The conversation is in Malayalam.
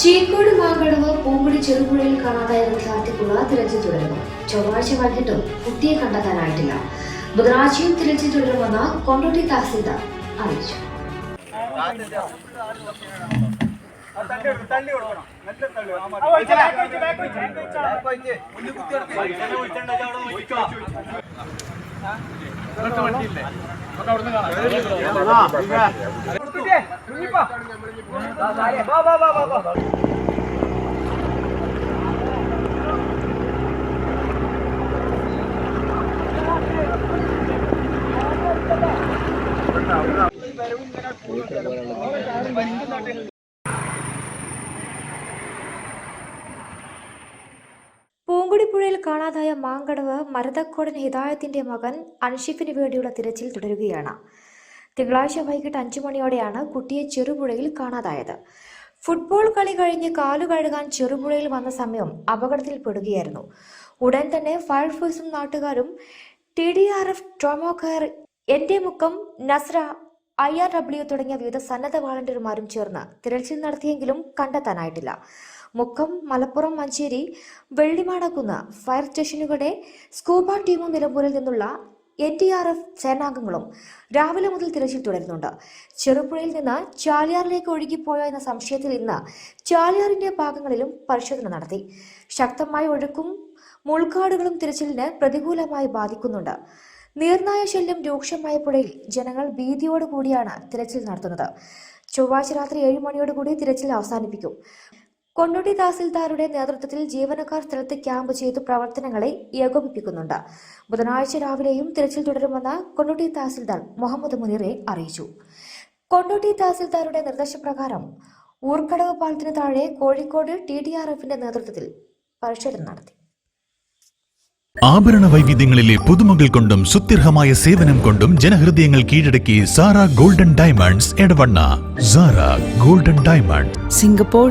ചീക്കോട് മാങ്കടവ് പൂങ്കുടി ചെറുപുഴയിൽ കാണാതായ വിദ്യാർത്ഥിക്കുള്ള തിരച്ചിൽ തുടരുന്നു ചൊവ്വാഴ്ച വൈകിട്ടും കുട്ടിയെ കണ്ടെത്താനായിട്ടില്ല ബുധനാഴ്ചയും തിരച്ചിൽ തുടരുമെന്ന് കൊണ്ടോട്ടി തഹസീൽദാർ അറിയിച്ചു പൂങ്കുടിപ്പുഴയിൽ കാണാതായ മാങ്കടവ് മരതക്കോടൻ ഹിദായത്തിന്റെ മകൻ അൻഷിഫിന് വേണ്ടിയുള്ള തിരച്ചിൽ തുടരുകയാണ്. തിങ്കളാഴ്ച വൈകിട്ട് അഞ്ചു മണിയോടെയാണ് കുട്ടിയെ ചെറുപുഴയിൽ കാണാതായത്. ഫുട്ബോൾ കളി കഴിഞ്ഞ് കാലു കഴുകാൻ ചെറുപുഴയിൽ വന്ന സമയം അപകടത്തിൽ പെടുകയായിരുന്നു ഉടൻ തന്നെ ഫയർഫോഴ്സും നാട്ടുകാരും T D R F trauma എന്റെ Mukkam Nasra I R W തുടങ്ങിയ വിവിധ സന്നദ്ധ വാളണ്ടിയർമാരും ചേർന്ന് തിരച്ചിൽ നടത്തിയെങ്കിലും കണ്ടെത്താനായിട്ടില്ല. മുക്കം മലപ്പുറം മഞ്ചേരി വെള്ളിമാടക്കുന്ന് ഫയർ സ്റ്റേഷനുകളുടെ സ്കൂബ ടീമും നിലമ്പൂരിൽ നിന്നുള്ള എൻ ഡി ആർ എഫ് സേനാംഗങ്ങളും രാവിലെ മുതൽ തിരച്ചിൽ തുടരുന്നുണ്ട്. ചെറുപുഴയിൽ നിന്ന് ചാലിയാറിലേക്ക് ഒഴുകിപ്പോയോ എന്ന സംശയത്തിൽ ഇന്ന് ചാലിയാറിന്റെ ഭാഗങ്ങളിലും പരിശോധന നടത്തി. ശക്തമായ ഒഴുക്കും മുൾക്കാടുകളും തിരച്ചിലിന് പ്രതികൂലമായി ബാധിക്കുന്നുണ്ട്. നീർനായ ശല്യം രൂക്ഷമായ പുഴയിൽ ജനങ്ങൾ ഭീതിയോടുകൂടിയാണ് തിരച്ചിൽ നടത്തുന്നത്. ചൊവ്വാഴ്ച രാത്രി ഏഴ് മണിയോടുകൂടി തിരച്ചിൽ അവസാനിപ്പിക്കും. കൊണ്ടോട്ടി തഹസിൽദാരുടെ നേതൃത്വത്തിൽ ജീവനക്കാർ സ്ഥലത്ത് ക്യാമ്പ് ചെയ്ത് പ്രവർത്തനങ്ങളെ ഏകോപിപ്പിക്കുന്നുണ്ട്. ബുധനാഴ്ച രാവിലെയും തിരച്ചിൽ തുടരുമെന്ന് കൊണ്ടോട്ടി തഹസിൽദാർ മുഹമ്മദ് മുനീറെ അറിയിച്ചു. കൊണ്ടോട്ടി തഹസിൽദാരുടെ നിർദ്ദേശപ്രകാരം ഊർക്കടവ് പാലത്തിന് താഴെ കോഴിക്കോട് ടി ഡി ആർ എഫിന്റെ നേതൃത്വത്തിൽ പരിശോധന നടത്തി. ആഭരണ വൈവിധ്യങ്ങളിലെ പുതുമകൾ കൊണ്ടും സുത്യർഹമായ സേവനം കൊണ്ടും ജനഹൃദയങ്ങൾ കീഴടക്കി Sara golden diamonds Edavanna. Sara golden diamond Singapore